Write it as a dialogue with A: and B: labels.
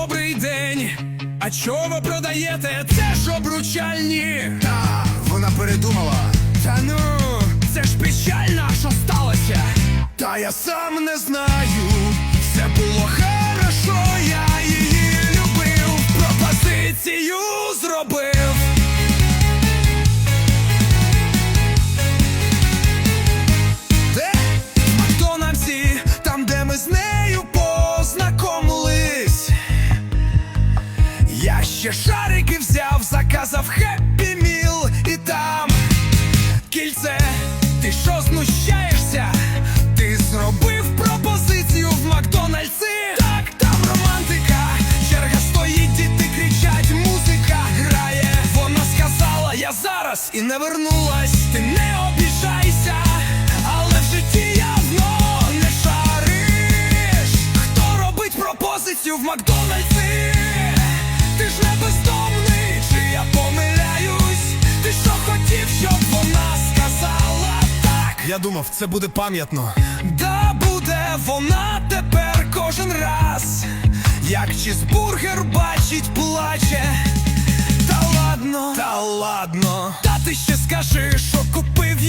A: добрий день. А чого ви продаєте? Це ж обручальні.
B: Та вона передумала.
A: Та ну, це ж печально, що сталося.
B: Та я сам не знаю.
A: Все було ще шарики взяв, заказав хеппі міл і там кільце. Ти що знущаєшся? Ти зробив пропозицію в Макдональдсі? Так, там романтика. Черга стоїть, діти кричать, музика грає. Вона сказала, я зараз і не вернулась. Ти не обіжайся, але в житті явно не шариш. Хто робить пропозицію в Макдональдсі?
B: Я думав, це буде пам'ятно.
A: Да буде вона тепер кожен раз, як чізбургер бачить, плаче. Та ладно, та ладно, та ти ще скажи, що купив